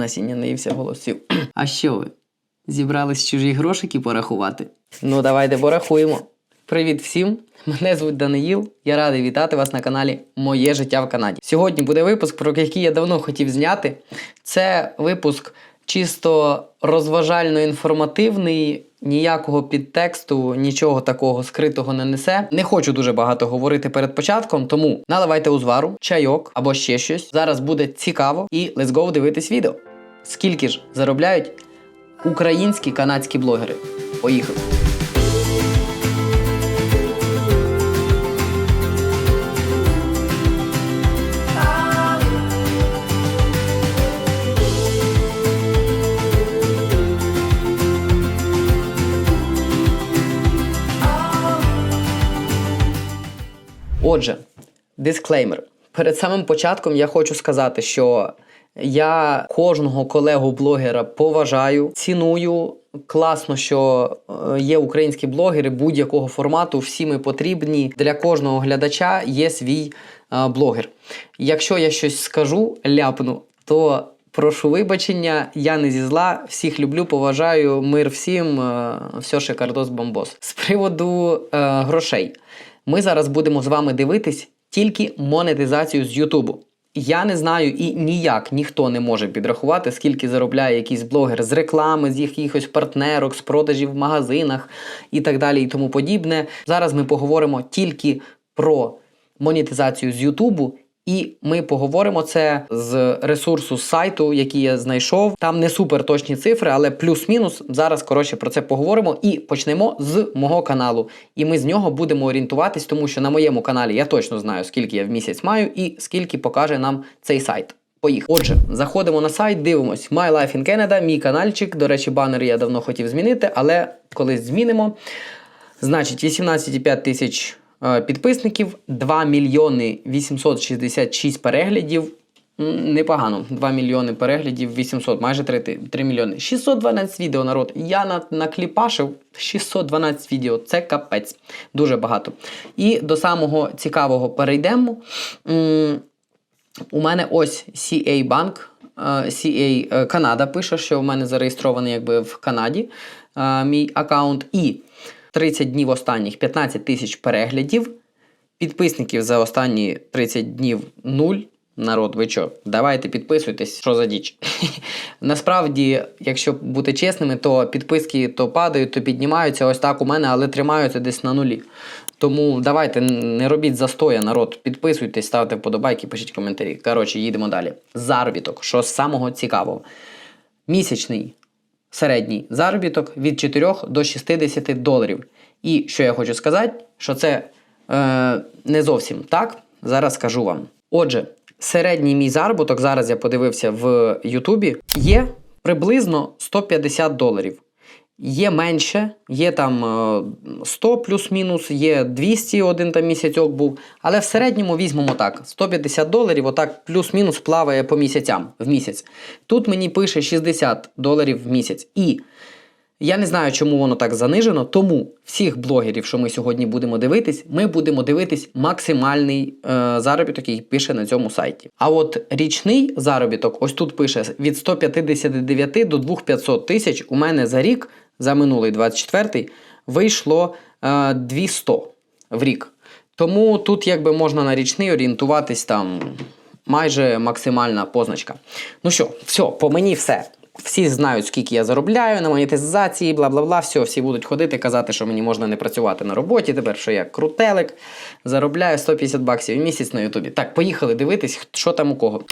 насіння наївся голосів. А що ви? Зібрались чужі грошики порахувати? Ну, давайте порахуємо. Привіт всім! Мене звуть Даниїл. Я радий вітати вас на каналі Моє життя в Канаді. Сьогодні буде випуск, про який я давно хотів зняти. Це випуск чисто розважально-інформативний, ніякого підтексту, нічого такого скритого не несе. Не хочу дуже багато говорити перед початком, тому наливайте узвару, чайок або ще щось. Зараз буде цікаво і let's go дивитись відео. Скільки ж заробляють українські канадські блогери? Поїхали! Отже, дисклеймер. Перед самим початком я хочу сказати, що я кожного колегу-блогера поважаю, ціную. Класно, що е, є українські блогери будь-якого формату, всі ми потрібні. Для кожного глядача є свій е, блогер. Якщо я щось скажу, ляпну, то прошу вибачення, я не зі зла, всіх люблю, поважаю, мир всім, е, все шикардос бомбос. З приводу грошей. Ми зараз будемо з вами дивитись тільки монетизацію з Ютубу. Я не знаю і ніяк ніхто не може підрахувати, скільки заробляє якийсь блогер з реклами, з якихось партнерок, з продажів в магазинах і так далі, і тому подібне. Зараз ми поговоримо тільки про монетизацію з Ютубу. І ми поговоримо це з ресурсу з сайту, який я знайшов. Там не супер точні цифри, але плюс-мінус. Зараз коротше про це поговоримо і почнемо з мого каналу. І ми з нього будемо орієнтуватись, тому що на моєму каналі я точно знаю, скільки я в місяць маю і скільки покаже нам цей сайт. Поїхали. Отже, заходимо на сайт, дивимось My Life in Canada, мій каналчик. До речі, банер я давно хотів змінити, але колись змінимо. Значить, 18,5 тисяч підписників, 2 мільйони 866 переглядів. Непогано. 2 мільйони переглядів, 800, майже 3, 3 мільйони. 612 відео, народ. Я на, накліпашив 612 відео. Це капець. Дуже багато. І до самого цікавого перейдемо. У мене ось CA е, CA е, Канада пише, що в мене зареєстрований якби в Канаді е, мій аккаунт. І 30 днів останніх 15 тисяч переглядів. Підписників за останні 30 днів 0. Народ, ви що? Давайте підписуйтесь, що за діч. Насправді, якщо бути чесними, то підписки то падають, то піднімаються ось так у мене, але тримаються десь на нулі. Тому давайте не робіть застоя, народ. Підписуйтесь, ставте вподобайки, пишіть коментарі. Коротше, їдемо далі. Заробіток, що з самого цікавого. Місячний середній заробіток від 4 до 60 доларів. І що я хочу сказати, що це е, не зовсім так. Зараз скажу вам. Отже, середній мій заробіток, зараз я подивився в Ютубі, є приблизно 150 доларів. Є менше, є там е, 100 плюс-мінус, є 200 один там місяцьок був. Але в середньому візьмемо так: 150 доларів, отак плюс-мінус плаває по місяцям в місяць. Тут мені пише 60 доларів в місяць. І я не знаю, чому воно так занижено, тому всіх блогерів, що ми сьогодні будемо дивитись, ми будемо дивитись максимальний е, заробіток, який пише на цьому сайті. А от річний заробіток, ось тут пише від 159 до 2500 тисяч. У мене за рік, за минулий 24-й, вийшло е, 200 в рік. Тому тут якби можна на річний орієнтуватись там майже максимальна позначка. Ну що, все, по мені все. Всі знають, скільки я заробляю на монетизації, бла бла бла. Все, всі будуть ходити, казати, що мені можна не працювати на роботі. Тепер що я крутелик, заробляю 150 баксів в місяць на Ютубі. Так, поїхали дивитись, що там у кого.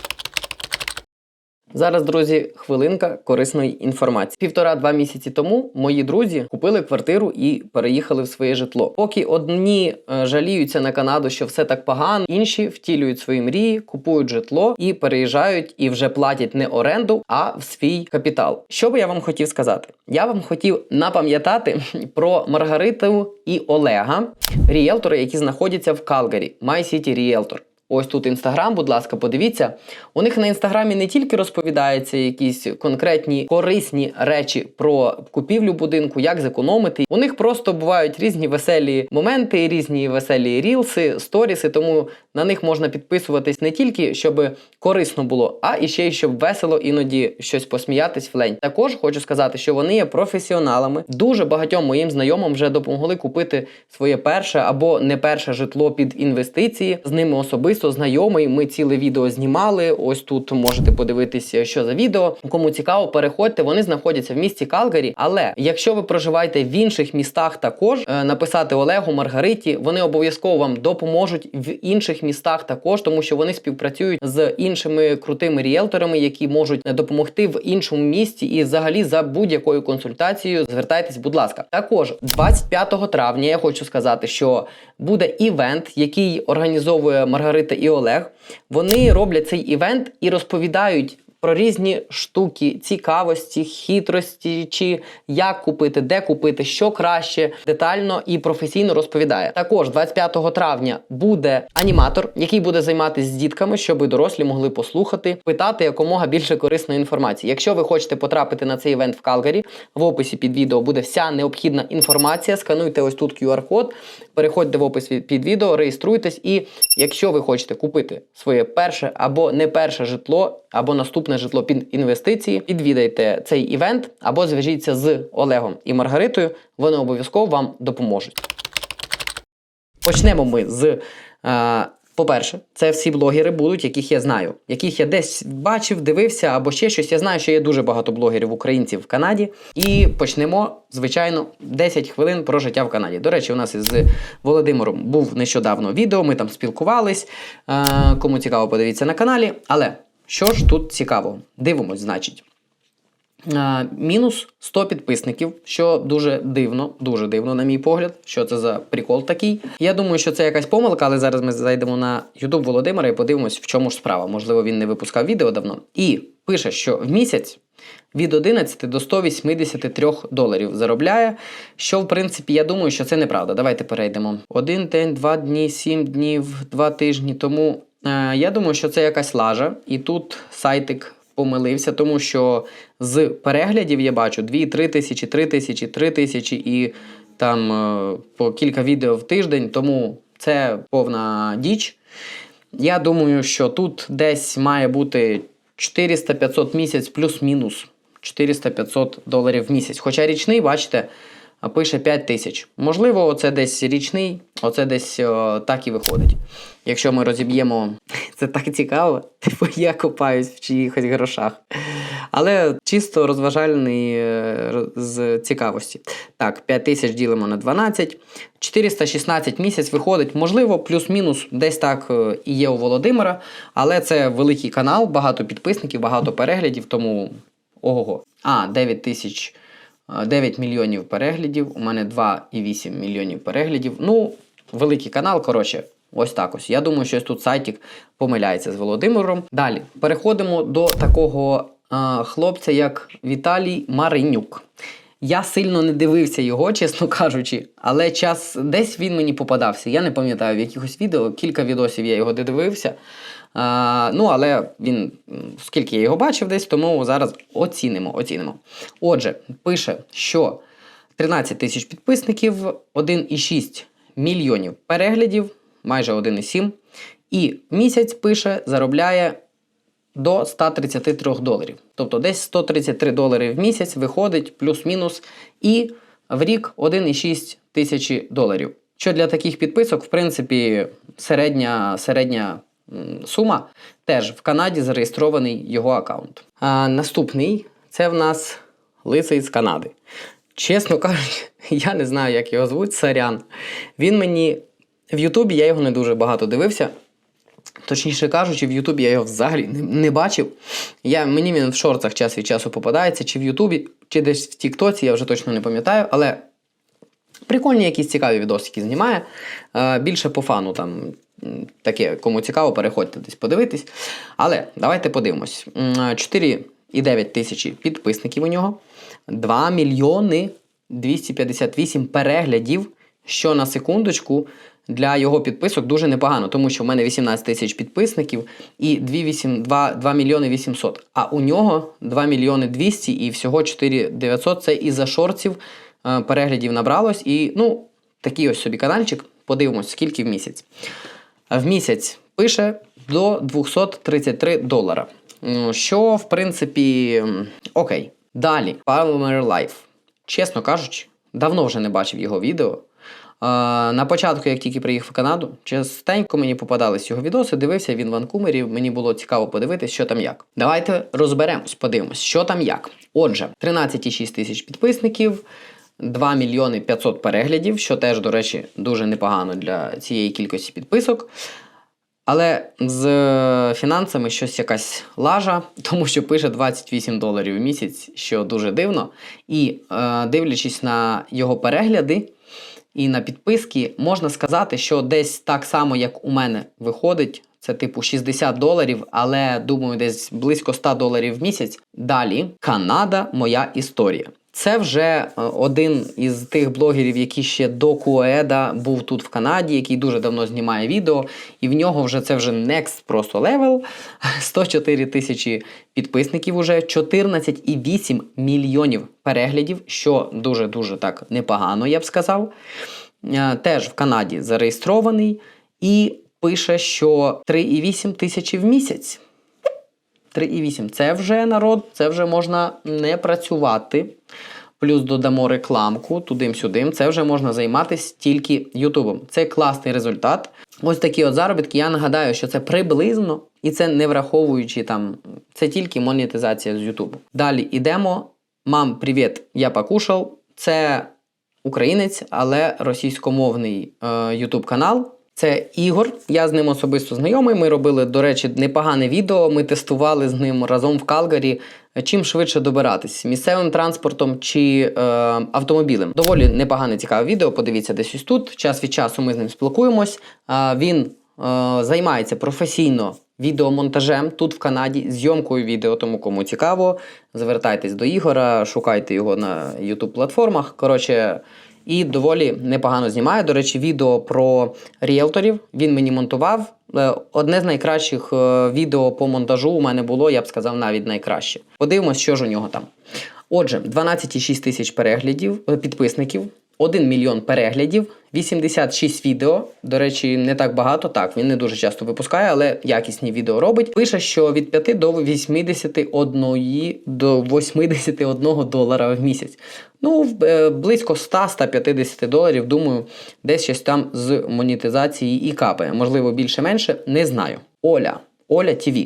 Зараз, друзі, хвилинка корисної інформації. Півтора-два місяці тому мої друзі купили квартиру і переїхали в своє житло. Поки одні е, жаліються на Канаду, що все так погано, інші втілюють свої мрії, купують житло і переїжджають і вже платять не оренду, а в свій капітал. Що би я вам хотів сказати? Я вам хотів напам'ятати про Маргариту і Олега, ріелтори, які знаходяться в Калгарі, My City Realtor. Ось тут інстаграм, будь ласка, подивіться. У них на інстаграмі не тільки розповідаються якісь конкретні корисні речі про купівлю будинку, як зекономити. У них просто бувають різні веселі моменти, різні веселі рілси, сторіси. Тому на них можна підписуватись не тільки щоб корисно було, а і ще й щоб весело іноді щось посміятись в лень. Також хочу сказати, що вони є професіоналами. Дуже багатьом моїм знайомим вже допомогли купити своє перше або не перше житло під інвестиції. З ними особисто знайомий. Ми ціле відео знімали. Ось тут можете подивитися, що за відео. Кому цікаво, переходьте. Вони знаходяться в місті Калгарі. Але якщо ви проживаєте в інших містах, також е, написати Олегу Маргариті, вони обов'язково вам допоможуть в інших містах також, тому що вони співпрацюють з іншими крутими ріелторами, які можуть допомогти в іншому місті. І взагалі за будь-якою консультацією звертайтесь, будь ласка. Також 25 травня я хочу сказати, що буде івент, який організовує Маргарита і Олег. Вони роблять цей івент і розповідають. Про різні штуки, цікавості, хитрості, чи як купити, де купити, що краще, детально і професійно розповідає. Також 25 травня буде аніматор, який буде займатися з дітками, щоб дорослі могли послухати, питати якомога більше корисної інформації. Якщо ви хочете потрапити на цей івент в Калгарі, в описі під відео буде вся необхідна інформація. Скануйте ось тут QR-код, переходьте в опис під відео, реєструйтесь. І якщо ви хочете купити своє перше або не перше житло, або наступне житло під інвестиції, відвідайте цей івент або зв'яжіться з Олегом і Маргаритою. Вони обов'язково вам допоможуть. Почнемо ми з. Е, по-перше, це всі блогери будуть, яких я знаю, яких я десь бачив, дивився або ще щось. Я знаю, що є дуже багато блогерів українців в Канаді. І почнемо, звичайно, 10 хвилин про життя в Канаді. До речі, у нас із Володимиром був нещодавно відео, ми там спілкувались. Е, кому цікаво, подивіться на каналі. Але що ж тут цікаво? Дивимось, значить. А, мінус 100 підписників, що дуже дивно, дуже дивно, на мій погляд, що це за прикол такий. Я думаю, що це якась помилка, але зараз ми зайдемо на YouTube Володимира і подивимось, в чому ж справа. Можливо, він не випускав відео давно. І пише, що в місяць від 11 до 183 доларів заробляє. Що, в принципі, я думаю, що це неправда. Давайте перейдемо. Один день, два дні, сім днів, два тижні. Тому е, я думаю, що це якась лажа. І тут сайтик помилився, тому що з переглядів я бачу 2-3 тисячі, 3 тисячі, 3 тисячі і там е, по кілька відео в тиждень, тому це повна діч. Я думаю, що тут десь має бути 400-500 місяць плюс-мінус 400-500 доларів в місяць. Хоча річний, бачите, пише 5 тисяч. Можливо, це десь річний, оце десь о, так і виходить. Якщо ми розіб'ємо, це так цікаво, типу я копаюсь в чиїхось грошах. Але чисто розважальний е, з цікавості. Так, 5 тисяч ділимо на 12. 416 місяць виходить, можливо, плюс-мінус десь так е, і є у Володимира, але це великий канал, багато підписників, багато переглядів, тому ого-го. А, 9 тисяч. Е, 9 мільйонів переглядів, у мене 2,8 мільйонів переглядів. Ну, великий канал, коротше, ось так ось. Я думаю, що тут сайтик помиляється з Володимиром. Далі переходимо до такого е, хлопця, як Віталій Маринюк. Я сильно не дивився його, чесно кажучи, але час десь він мені попадався. Я не пам'ятаю в якихось відео, кілька відосів я його додивився. А, ну, але він, м, скільки я його бачив десь, тому зараз оцінимо. оцінимо. Отже, пише, що 13 тисяч підписників, 1,6 мільйонів переглядів, майже 1,7. І місяць пише, заробляє до 133 доларів. Тобто десь 133 долари в місяць виходить плюс-мінус, і в рік 1,6 тисячі доларів. Що для таких підписок, в принципі, середня, середня сума. Теж в Канаді зареєстрований його аккаунт. А наступний це в нас лисий з Канади. Чесно кажучи, я не знаю, як його звуть, Сарян. Він мені в Ютубі я його не дуже багато дивився. Точніше кажучи, в Ютубі я його взагалі не, бачив. Я, мені він в шортах час від часу попадається, чи в Ютубі, чи десь в Тіктоці, я вже точно не пам'ятаю, але прикольні якісь цікаві відосики знімає. Е, більше по фану там. Таке, кому цікаво, переходьте десь подивитись. Але давайте подивимось. 4,9 тисячі підписників у нього, 2 мільйони 258 переглядів, що на секундочку для його підписок дуже непогано, тому що в мене 18 тисяч підписників і 2, 8, 2, 2 мільйони 800. А у нього 2 мільйони 200 і всього 4 900. Це із-за шортів е, переглядів набралось. І ну, такий ось собі каналчик. Подивимось, скільки в місяць. В місяць пише до 233 долара. Що, в принципі, окей. Далі, Palmer Life. Чесно кажучи, давно вже не бачив його відео. На початку, як тільки приїхав в Канаду, частенько мені попадались його відоси, дивився він в Ванкумері. Мені було цікаво подивитись, що там як. Давайте розберемось, подивимось, що там як. Отже, 13,6 тисяч підписників, 2 мільйони 500 переглядів, що теж, до речі, дуже непогано для цієї кількості підписок. Але з е, фінансами щось якась лажа, тому що пише 28 доларів в місяць, що дуже дивно. І е, дивлячись на його перегляди і на підписки, можна сказати, що десь так само, як у мене виходить. Це типу 60 доларів, але думаю, десь близько 100 доларів в місяць. Далі Канада, моя історія. Це вже е, один із тих блогерів, який ще до Куеда був тут в Канаді, який дуже давно знімає відео, і в нього вже це вже next просто level. 104 тисячі підписників уже, 14,8 мільйонів переглядів, що дуже-дуже так непогано, я б сказав. Е, Теж в Канаді зареєстрований і пише, що 3,8 тисячі в місяць. 3,8. Це вже народ, це вже можна не працювати. Плюс додамо рекламку тудим-сюдим. Це вже можна займатися тільки Ютубом. Це класний результат. Ось такі от заробітки. Я нагадаю, що це приблизно, і це не враховуючи там, це тільки монетизація з Ютубу. Далі йдемо. Мам, привіт, я покушав. Це українець, але російськомовний е, канал. Це Ігор, я з ним особисто знайомий. Ми робили, до речі, непогане відео. Ми тестували з ним разом в Калгарі, е, чим швидше добиратись місцевим транспортом чи е, автомобілем. Доволі непогане цікаве відео. Подивіться десь ось тут. Час від часу ми з ним спілкуємось. А він е, займається професійно відеомонтажем тут в Канаді, зйомкою відео. Тому кому цікаво, звертайтесь до Ігора, шукайте його на youtube платформах. Коротше. І доволі непогано знімає. До речі, відео про ріелторів він мені монтував. Е, Одне з найкращих е, відео по монтажу у мене було, я б сказав, навіть найкраще. Подивимось, що ж у нього там. Отже, 12,6 тисяч переглядів, е, підписників, 1 мільйон переглядів, 86 відео. До речі, не так багато. Так, він не дуже часто випускає, але якісні відео робить. Пише, що від 5 до 81 до 81 долара в місяць. Ну, е, близько 100-150 доларів, думаю, десь щось там з монетизації і капає. Можливо, більше-менше, не знаю. Оля, Оля ТВ.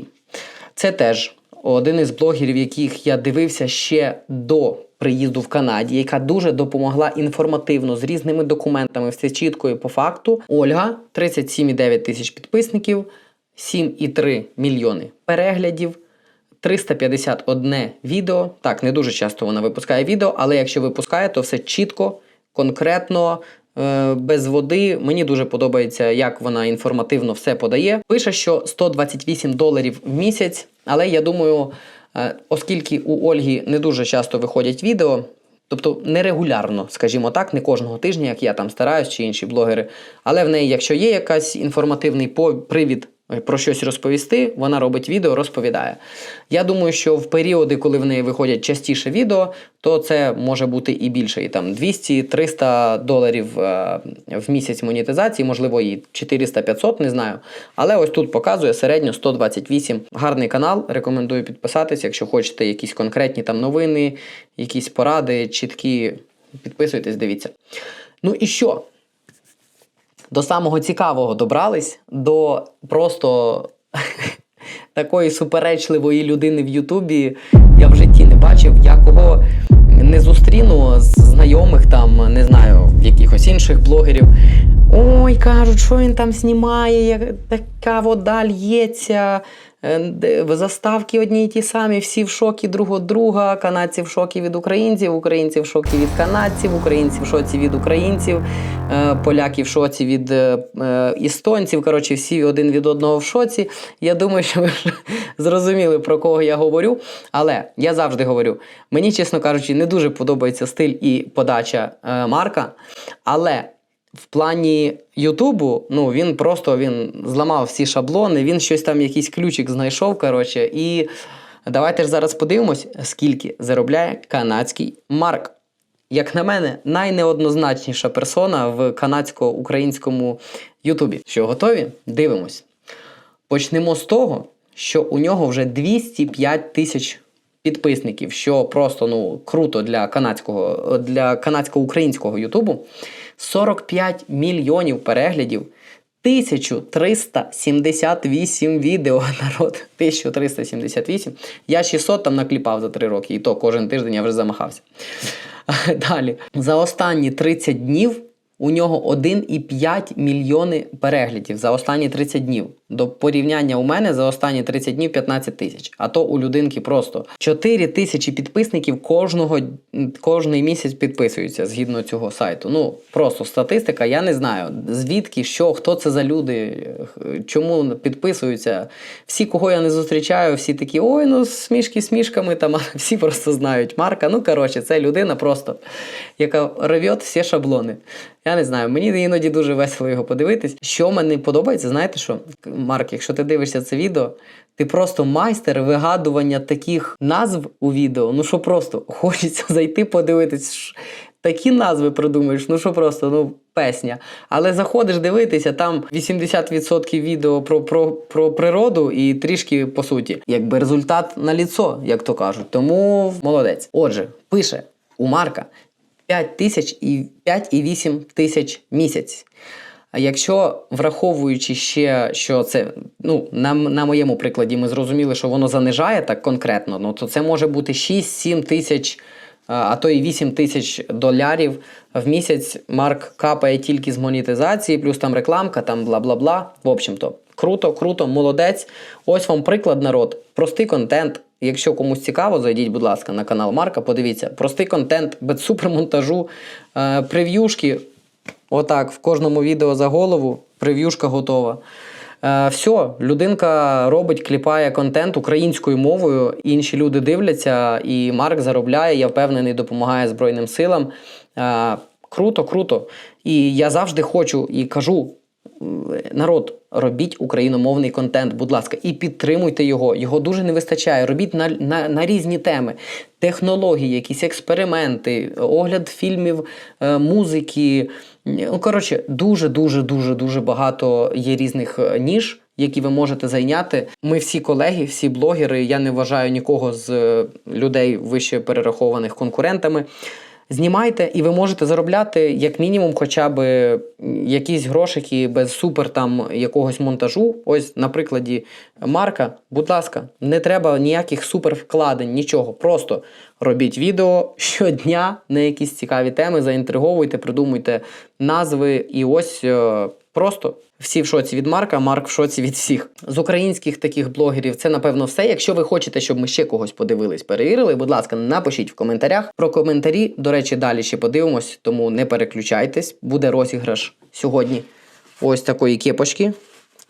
Це теж один із блогерів, яких я дивився ще до приїзду в Канаді, яка дуже допомогла інформативно з різними документами, все чітко і по факту. Ольга 37,9 тисяч підписників, 7,3 мільйони переглядів. 351 відео. Так, не дуже часто вона випускає відео, але якщо випускає, то все чітко, конкретно, е, без води. Мені дуже подобається, як вона інформативно все подає. Пише, що 128 доларів в місяць, але я думаю, оскільки у Ольги не дуже часто виходять відео. Тобто нерегулярно, скажімо так, не кожного тижня, як я там стараюсь, чи інші блогери. Але в неї, якщо є якась інформативний привід е, про щось розповісти, вона робить відео, розповідає. Я думаю, що в періоди, коли в неї виходять частіше відео, то це може бути і більше. І там 200-300 доларів е, в місяць монетизації, можливо, і 400-500, не знаю. Але ось тут показує середньо 128. Гарний канал. Рекомендую підписатись, якщо хочете якісь конкретні там новини, якісь поради, чіткі. Підписуйтесь, дивіться. Ну і що? До самого цікавого добрались до просто такої суперечливої людини в Ютубі я в житті не бачив. Я кого не зустріну з знайомих там, не знаю, якихось інших блогерів. Ой, кажуть, що він там знімає, як така вода лється. Е, Заставки одні й ті самі, всі в шокі друг від друга. Канадці в шокі від українців, українці в шокі від канадців, українці в шоці від українців, е, поляки в шоці від е, е, істонців. Коротше, всі один від одного в шоці. Я думаю, що ви вже зрозуміли, про кого я говорю. Але я завжди говорю: мені, чесно кажучи, не дуже подобається стиль і подача Марка. Але в плані Ютубу, ну він просто він зламав всі шаблони, він щось там, якийсь ключик знайшов. Коротше, і давайте ж зараз подивимось, скільки заробляє канадський Марк. Як на мене, найнеоднозначніша персона в канадсько-українському Ютубі. Що готові? Дивимось. Почнемо з того, що у нього вже 205 тисяч підписників, що просто ну круто для канадського для канадсько-українського Ютубу. 45 мільйонів переглядів. 1378 відео, народ. 1378. Я 600 там накліпав за 3 роки, і то кожен тиждень я вже замахався. Далі. За останні 30 днів у нього 1,5 мільйони переглядів за останні 30 днів. До порівняння у мене за останні 30 днів 15 тисяч. А то у людинки просто 4 тисячі підписників кожного кожний місяць підписуються згідно цього сайту. Ну просто статистика. Я не знаю звідки, що, хто це за люди, чому підписуються. Всі, кого я не зустрічаю, всі такі, ой, ну смішки смішками, там всі просто знають Марка. Ну коротше, це людина просто, яка реве всі шаблони. Я не знаю, мені іноді дуже весело його подивитись. Що мені подобається, знаєте що? Марк, якщо ти дивишся це відео, ти просто майстер вигадування таких назв у відео. Ну що просто хочеться зайти подивитись. Такі назви придумаєш, ну що просто, ну, песня. Але заходиш дивитися, там 80% відео про про, про природу і трішки по суті. Якби результат на ліцо, як то кажуть. Тому молодець. Отже, пише у Марка 5 тисяч і 5,8 тисяч місяць. А якщо враховуючи ще, що це ну на на моєму прикладі, ми зрозуміли, що воно занижає так конкретно, ну то це може бути 6-7 тисяч, а то і 8 тисяч долярів в місяць. Марк капає тільки з монетизації, плюс там рекламка, там бла бла бла. В общем-то, круто, круто, молодець. Ось вам приклад, народ. Простий контент. Якщо комусь цікаво, зайдіть, будь ласка, на канал Марка, подивіться. Простий контент без супермонтажу, е, прев'юшки. Отак, в кожному відео за голову, прев'юшка готова. Е, все, людинка робить, кліпає контент українською мовою. Інші люди дивляться, і Марк заробляє, я впевнений, допомагає Збройним силам. Е, круто, круто. І я завжди хочу і кажу: народ, робіть україномовний контент, будь ласка, і підтримуйте його. Його дуже не вистачає. Робіть на, на, на різні теми, технології, якісь експерименти, огляд фільмів, е, музики. Ну, коротше, дуже, дуже, дуже, дуже багато є різних е, ніж. Які ви можете зайняти. Ми всі колеги, всі блогери. Я не вважаю нікого з е, людей вище перерахованих конкурентами. Знімайте, і ви можете заробляти як мінімум, хоча б якісь грошики без супер там якогось монтажу. Ось на прикладі Марка, будь ласка, не треба ніяких супер вкладень, нічого. Просто робіть відео щодня на якісь цікаві теми, заінтриговуйте, придумуйте назви і ось. Е, просто всі в шоці від Марка, Марк в шоці від всіх. З українських таких блогерів це, напевно, все. Якщо ви хочете, щоб ми ще когось подивились, перевірили, будь ласка, напишіть в коментарях. Про коментарі, до речі, далі ще подивимось, тому не переключайтесь. Буде розіграш сьогодні ось такої кепочки.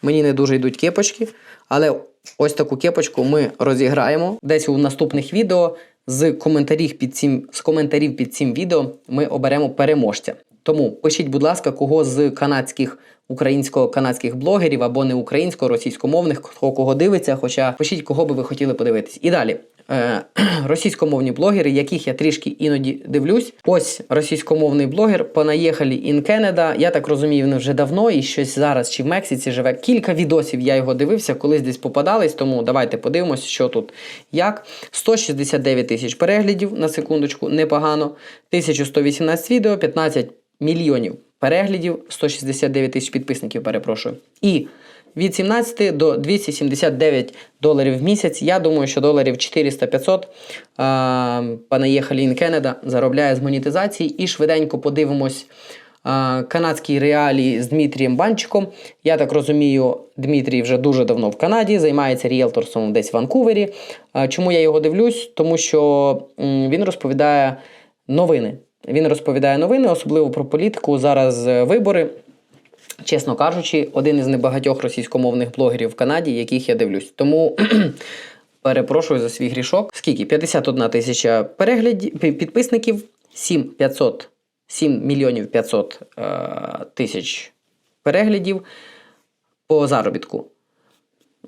Мені не дуже йдуть кепочки, але ось таку кепочку ми розіграємо десь у наступних відео. З коментарів під цим з коментарів під цим відео ми оберемо переможця. Тому пишіть, будь ласка, кого з канадських українсько-канадських блогерів або не українсько-російськомовних, хто кого дивиться. Хоча пишіть, кого би ви хотіли подивитись. І далі. Е, російськомовні блогери, яких я трішки іноді дивлюсь. Ось російськомовний блогер понаїхали in Canada. Я так розумію, він вже давно і щось зараз чи в Мексиці живе. Кілька відосів я його дивився, колись десь попадались. Тому давайте подивимось, що тут як. 169 тисяч переглядів на секундочку, непогано. 1118 відео, 15 мільйонів переглядів, 169 тисяч підписників, перепрошую. І від 17 до 279 доларів в місяць. Я думаю, що доларів 400-500 понаїхали in Canada заробляє з монетизації. І швиденько подивимось а, канадські реалії з Дмитрієм Банчиком. Я так розумію, Дмитрій вже дуже давно в Канаді, займається ріелторством десь в Ванкувері. А, чому я його дивлюсь? Тому що м, він розповідає новини. Він розповідає новини, особливо про політику. Зараз е, вибори. Чесно кажучи, один із небагатьох російськомовних блогерів в Канаді, яких я дивлюсь. Тому перепрошую за свій грішок. Скільки? 51 тисяча переглядів підписників, 7500 7 мільйонів 500 е, тисяч переглядів по заробітку.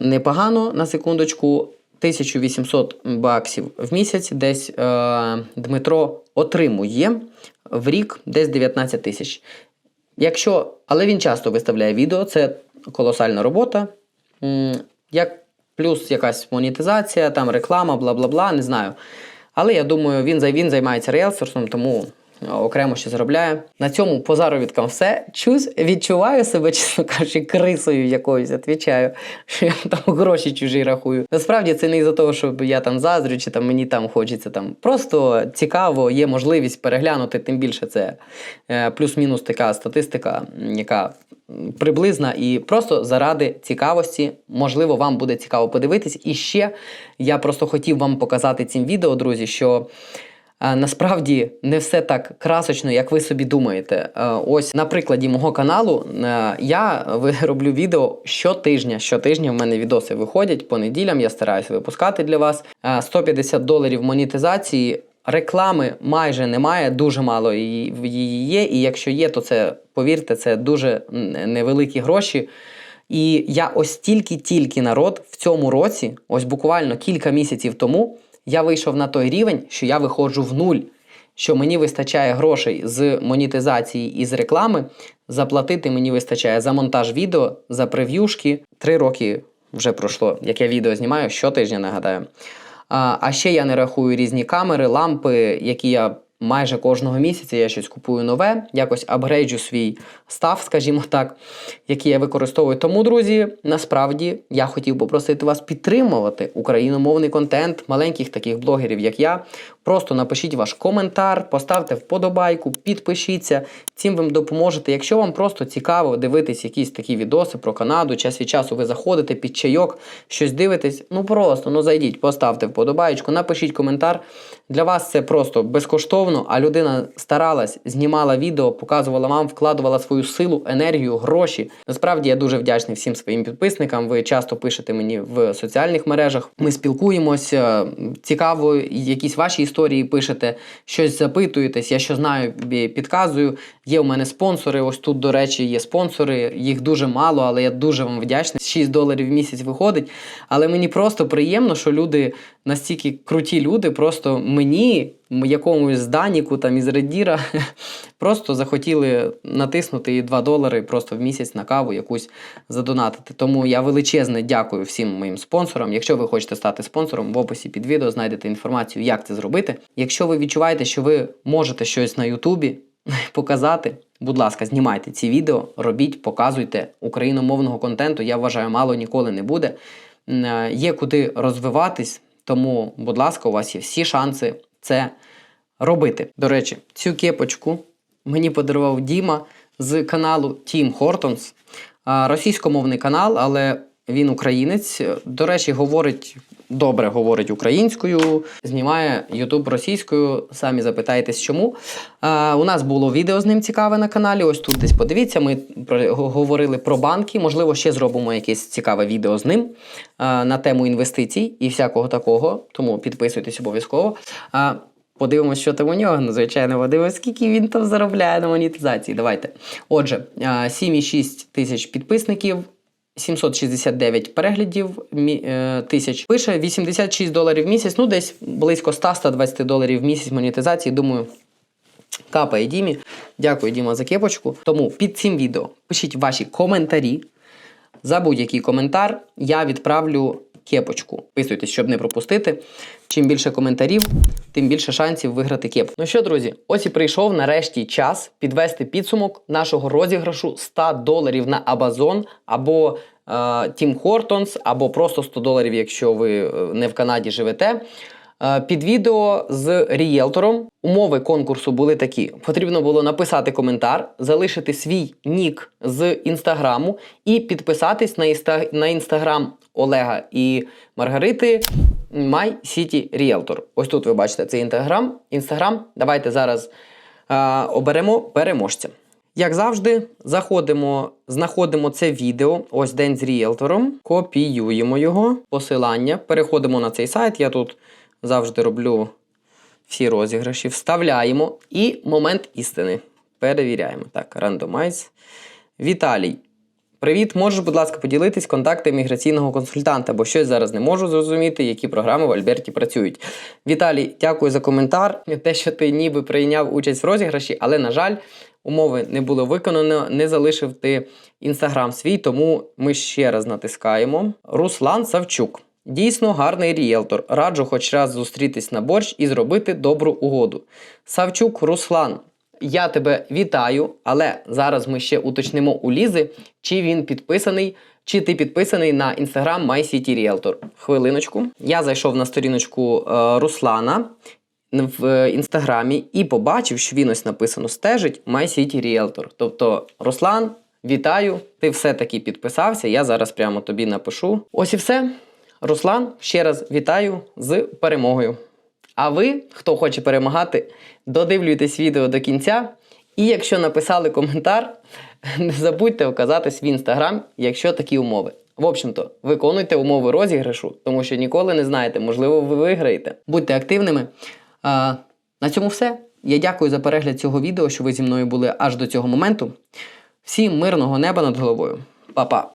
Непогано на секундочку. 1800 баксів в місяць десь е, Дмитро отримує в рік десь 19 тисяч. Якщо, але він часто виставляє відео, це колосальна робота. Як плюс якась монетизація, там реклама, бла бла бла, не знаю. Але я думаю, він, він займається реалсорсом, тому окремо ще заробляє. На цьому по заробіткам все. Чусь, відчуваю себе, чесно кажучи, крисою якоюсь, відповідаю, що я там гроші чужі рахую. Насправді це не із-за того, що я там заздрю, чи там мені там хочеться там. Просто цікаво, є можливість переглянути, тим більше це е, плюс-мінус така статистика, яка приблизна і просто заради цікавості, можливо, вам буде цікаво подивитись. І ще я просто хотів вам показати цим відео, друзі, що. Насправді не все так красочно, як ви собі думаєте. Ось на прикладі мого каналу я роблю відео щотижня. Щотижня в мене відоси виходять по неділям. Я стараюся випускати для вас. Е, 150 доларів монетизації. Реклами майже немає, дуже мало її є. І якщо є, то це повірте, це дуже невеликі гроші. І я ось тільки-тільки народ в цьому році, ось буквально кілька місяців тому, я вийшов на той рівень, що я виходжу в нуль. Що мені вистачає грошей з монетизації і з реклами. Заплатити мені вистачає за монтаж відео, за прев'юшки. Три роки вже пройшло, як я відео знімаю щотижня, нагадаю. А, ще я не рахую різні камери, лампи, які я майже кожного місяця я щось купую нове, якось апгрейджу свій став, скажімо так, який я використовую. Тому, друзі, насправді я хотів попросити вас підтримувати україномовний контент маленьких таких блогерів, як я. Просто напишіть ваш коментар, поставте вподобайку, підпишіться. Цим ви допоможете. Якщо вам просто цікаво дивитись якісь такі відоси про Канаду, час від часу ви заходите під чайок, щось дивитесь, ну просто ну зайдіть, поставте вподобайку, напишіть коментар. Для вас це просто безкоштовно, а людина старалась, знімала відео, показувала вам, вкладувала свою силу, енергію, гроші. Насправді я дуже вдячний всім своїм підписникам. Ви часто пишете мені в соціальних мережах. Ми спілкуємося. Цікаво, якісь ваші історії пишете, щось запитуєтесь. Я що знаю, підказую. Є у мене спонсори. Ось тут, до речі, є спонсори. Їх дуже мало, але я дуже вам вдячний. 6 доларів в місяць виходить. Але мені просто приємно, що люди настільки круті люди, просто мені, якомусь зданіку там із Редіра, просто захотіли натиснути і 2 долари просто в місяць на каву якусь задонатити. Тому я величезне дякую всім моїм спонсорам. Якщо ви хочете стати спонсором, в описі під відео знайдете інформацію, як це зробити. Якщо ви відчуваєте, що ви можете щось на Ютубі показати. Будь ласка, знімайте ці відео, робіть, показуйте україномовного контенту. Я вважаю, мало ніколи не буде. Е, Є куди розвиватись, тому, будь ласка, у вас є всі шанси це робити. До речі, цю кепочку мені подарував Діма з каналу Team Hortons. Російськомовний канал, але він українець. До речі, говорить добре говорить українською, знімає Ютуб російською. Самі запитаєтесь, чому. А, у нас було відео з ним цікаве на каналі. Ось тут десь подивіться. Ми говорили про банки. Можливо, ще зробимо якесь цікаве відео з ним а, на тему інвестицій і всякого такого. Тому підписуйтесь обов'язково. А, Подивимось, що там у нього. Ну, звичайно, подивимось, скільки він там заробляє на монетизації. Давайте. Отже, а, 7,6 тисяч підписників. 769 переглядів е, тисяч. Пише 86 доларів в місяць, ну десь близько 100-120 доларів в місяць монетизації. Думаю, капає Дімі. Дякую, Діма, за кепочку. Тому під цим відео пишіть ваші коментарі. За будь-який коментар я відправлю кепочку. Підписуйтесь, щоб не пропустити. Чим більше коментарів, тим більше шансів виграти кепку. Ну що, друзі, ось і прийшов нарешті час підвести підсумок нашого розіграшу 100 доларів на Amazon або Тім Хортонс, або просто 100 доларів, якщо ви е, не в Канаді живете. Е, Під відео з рієлтором умови конкурсу були такі: потрібно було написати коментар, залишити свій нік з інстаграму і підписатись на інста... на інстаграм Олега і Маргарити My City Realtor. Ось тут ви бачите цей інстаграм. інстаграм. Давайте зараз е, оберемо переможця. Як завжди, заходимо, знаходимо це відео, ось день з ріелтором, копіюємо його, посилання, переходимо на цей сайт. Я тут завжди роблю всі розіграші, вставляємо і момент істини. Перевіряємо. Так, рандомайз. Віталій. Привіт, можеш, будь ласка, поділитись контакти міграційного консультанта, бо щось зараз не можу зрозуміти, які програми в Альберті працюють. Віталій, дякую за коментар. Те, що ти ніби прийняв участь в розіграші, але, на жаль, умови не було виконано, не залишив ти інстаграм свій, тому ми ще раз натискаємо. Руслан Савчук. Дійсно гарний ріелтор. Раджу хоч раз зустрітись на борщ і зробити добру угоду. Савчук Руслан. Я тебе вітаю, але зараз ми ще уточнимо у Лізи, чи він підписаний, чи ти підписаний на інстаграм MyCityRealtor. Хвилиночку. Я зайшов на сторіночку е, Руслана в е, інстаграмі і побачив, що він ось написано стежить MyCityRealtor. Тобто, Руслан, вітаю, ти все-таки підписався. Я зараз прямо тобі напишу. Ось і все. Руслан, ще раз вітаю з перемогою. А ви, хто хоче перемагати, додивлюйтесь відео до кінця. І якщо написали коментар, не забудьте вказати свій інстаграм, якщо такі умови. В общем-то, виконуйте умови розіграшу, тому що ніколи не знаєте, можливо, ви виграєте. Будьте активними. А, на цьому все. Я дякую за перегляд цього відео, що ви зі мною були аж до цього моменту. Всім мирного неба над головою. Па-па!